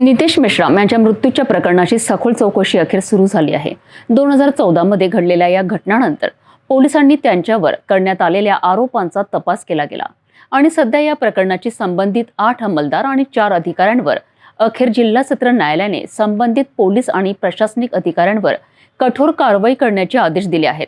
नितेश मेश्राम यांच्या मृत्यूच्या प्रकरणाची सखोल चौकशी अखेर सुरू झाली आहे. दोन हजार चौदामध्ये घडलेल्या या घटनानंतर पोलिसांनी त्यांच्यावर करण्यात आलेल्या आरोपांचा तपास केला गेला. आणि सध्या या प्रकरणाची संबंधित आठ अंमलदार आणि चार अधिकाऱ्यांवर अखेर जिल्हा सत्र न्यायालयाने संबंधित पोलीस आणि प्रशासनिक अधिकाऱ्यांवर कठोर कारवाई करण्याचे आदेश दिले आहेत.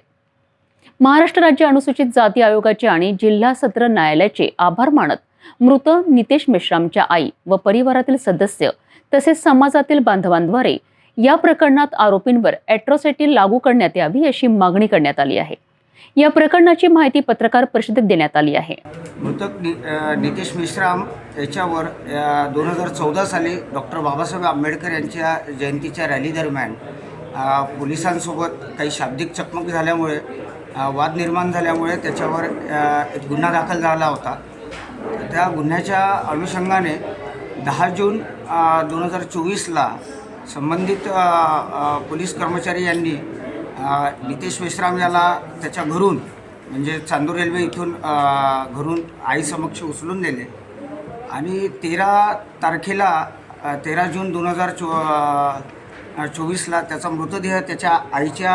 महाराष्ट्र राज्य अनुसूचित जाती आयोगाचे आणि जिल्हा सत्र न्यायालयाचे आभार मानत मृत नितेश मेश्रामच्या आई व परिवारातील सदस्य तसेच समाजातील बांधवांद्वारे या प्रकरणात आरोपींवर अॅट्रॉसिटी लागू करण्यात यावी अशी मागणी करण्यात आली आहे. या प्रकरणाची माहिती पत्रकार परिषदेत देण्यात आली आहे. मृतक नि नितेश मेश्राम याच्यावर दोन हजार चौदा साली डॉक्टर बाबासाहेब आंबेडकर यांच्या जयंतीच्या रॅली दरम्यान पोलिसांसोबत काही शाब्दिक चकमक झाल्यामुळे वाद निर्माण झाल्यामुळे त्याच्यावर एक गुन्हा दाखल झाला होता. त्या गुन्ह्याच्या अनुषंगाने दहा जून दोन हजार चोवीसला संबंधित पोलीस कर्मचारी यांनी नितेश मेश्राम याला त्याच्या घरून म्हणजे चांदूर रेल्वे इथून घरून आईसमक्ष उचलून नेले. आणि तेरा तारखेला तेरा जून दोन हजार चो चोवीसला त्याचा मृतदेह त्याच्या आईच्या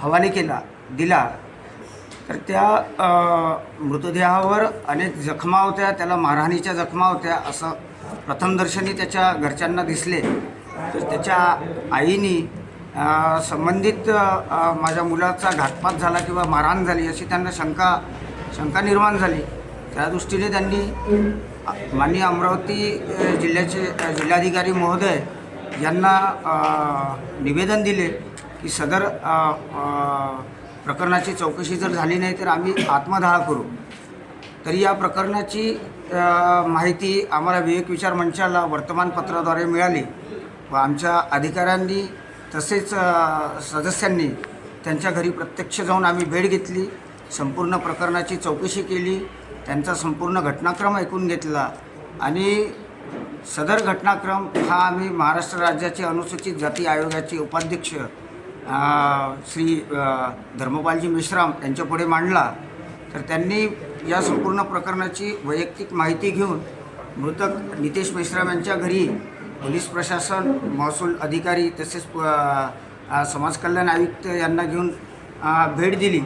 हवाले केला दिला. तर त्या मृतदेहावर अनेक जखमा होत्या त्याला मारहाणीच्या जखमा होत्या असं प्रथमदर्शनी त्याच्या घरच्यांना दिसले. तर त्याच्या आईनी संबंधित माझ्या मुलाचा घातपात झाला किंवा मारहाण झाली अशी त्यांना शंका शंका निर्माण झाली. त्या दृष्टीने त्यांनी माननीय अमरावती जिल्ह्याचे जिल्हाधिकारी महोदय यांना निवेदन दिले की सदर आ, आ, प्रकरणाची चौकशी जर झाली नाही तर आम्ही आत्मदहा करू. तरी या प्रकरणाची माहिती आम्हाला विवेक विचार मंचाला वर्तमानपत्राद्वारे मिळाली व आमच्या अधिकाऱ्यांनी तसेच सदस्यांनी त्यांच्या घरी प्रत्यक्ष जाऊन आम्ही भेट घेतली संपूर्ण प्रकरणाची चौकशी केली त्यांचा संपूर्ण घटनाक्रम ऐकून घेतला आणि सदर घटनाक्रम हा आम्ही महाराष्ट्र राज्याचे अनुसूचित जाती आयोगाचे उपाध्यक्ष श्री धर्मपालजी मेश्राम यांच्यापुढे मांडला. तर त्यांनी या संपूर्ण प्रकरणाची वैयक्तिक माहिती घेऊन मृतक नितेश मेश्राम यांच्या घरी पोलीस प्रशासन महसूल अधिकारी तसेच समाजकल्याण समाज कल्याण आयुक्त यांना घेऊन भेट दिली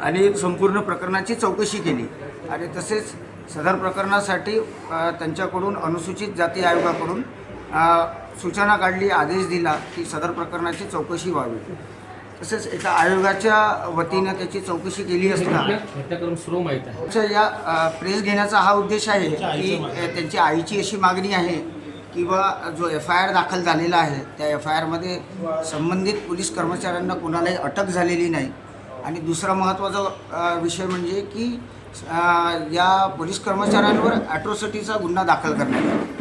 आणि संपूर्ण प्रकरणाची चौकशी केली. आणि तसेच सदर प्रकरणासाठी त्यांच्याकडून अनुसूचित जाती आयोगाकडून सूचना काढली आदेश दिला की सदर प्रकरणाची चौकशी व्हावी. तसेच एका आयोगाच्या वतीनं त्याची चौकशी केली असता या प्रेस घेण्याचा हा उद्देश आहे की त्यांची आईची अशी मागणी आहे किंवा जो एफ आय आर दाखल झालेला आहे त्या एफ आय आरमध्ये संबंधित पोलीस कर्मचाऱ्यांना कोणालाही अटक झालेली नाही. आणि दुसरा महत्त्वाचा विषय म्हणजे की या पोलीस कर्मचाऱ्यांवर ॲट्रॉसिटीचा गुन्हा दाखल करण्यात आला.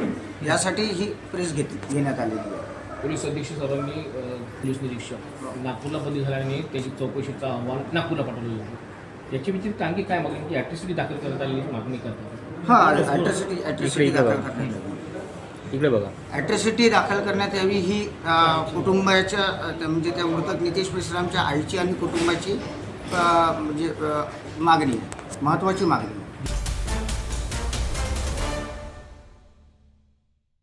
यासाठी ही प्रेस घेत घेण्यात आलेली आहे. पोलीस अधीक्षक साहेबांनी अ, पोलीस निरीक्षक नागपूरला बंदी झाल्याने त्याची चौकशीचा अहवाल नागपूरला पाठवलेला आहे. याच्या व्यतिरिक्त आणखी काय मागणी की ॲट्रिसिटी दाखल करण्यात आलेली मागणी करतात. हां ॲट्रॉसिटी ॲट्रॉसिटी दाखल करण्यात आली. इकडे बघा. ॲट्रॉसिटी दाखल करण्यात यावी ही कुटुंबाच्या म्हणजे त्या मृतक नितेश मेश्रामच्या आईची आणि कुटुंबाची म्हणजे मागणी आहे. महत्त्वाची मागणी